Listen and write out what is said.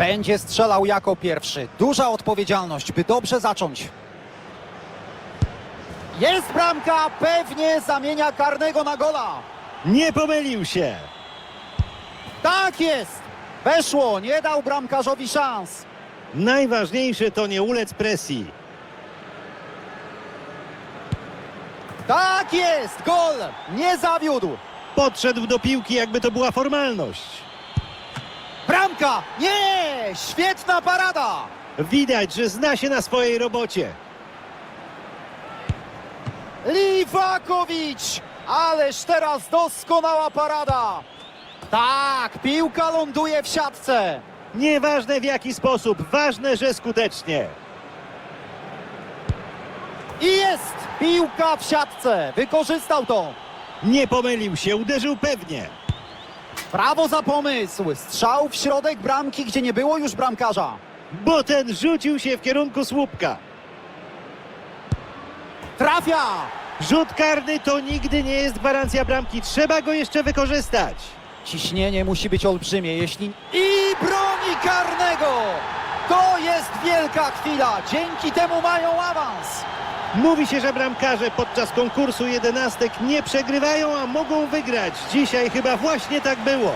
Będzie strzelał jako pierwszy. Duża odpowiedzialność, by dobrze zacząć. Jest bramka, pewnie zamienia karnego na gola. Nie pomylił się. Tak jest! Weszło, nie dał bramkarzowi szans. Najważniejsze to nie ulec presji. Tak jest, gol! Nie zawiódł. Podszedł do piłki, jakby to była formalność. Bramka! Nie! Świetna parada! Widać, że zna się na swojej robocie. Liwakowicz! Ależ teraz doskonała parada! Tak, piłka ląduje w siatce. Nieważne w jaki sposób, ważne, że skutecznie. I jest! Piłka w siatce. Wykorzystał to. Nie pomylił się, uderzył pewnie. Prawo za pomysł. Strzał w środek bramki, gdzie nie było już bramkarza. Bo ten rzucił się w kierunku słupka. Trafia! Rzut karny to nigdy nie jest gwarancja bramki. Trzeba go jeszcze wykorzystać. Ciśnienie musi być olbrzymie, jeśli... I broni karnego! To jest wielka chwila. Dzięki temu mają awans. Mówi się, że bramkarze podczas konkursu jedenastek nie przegrywają, a mogą wygrać. Dzisiaj chyba właśnie tak było.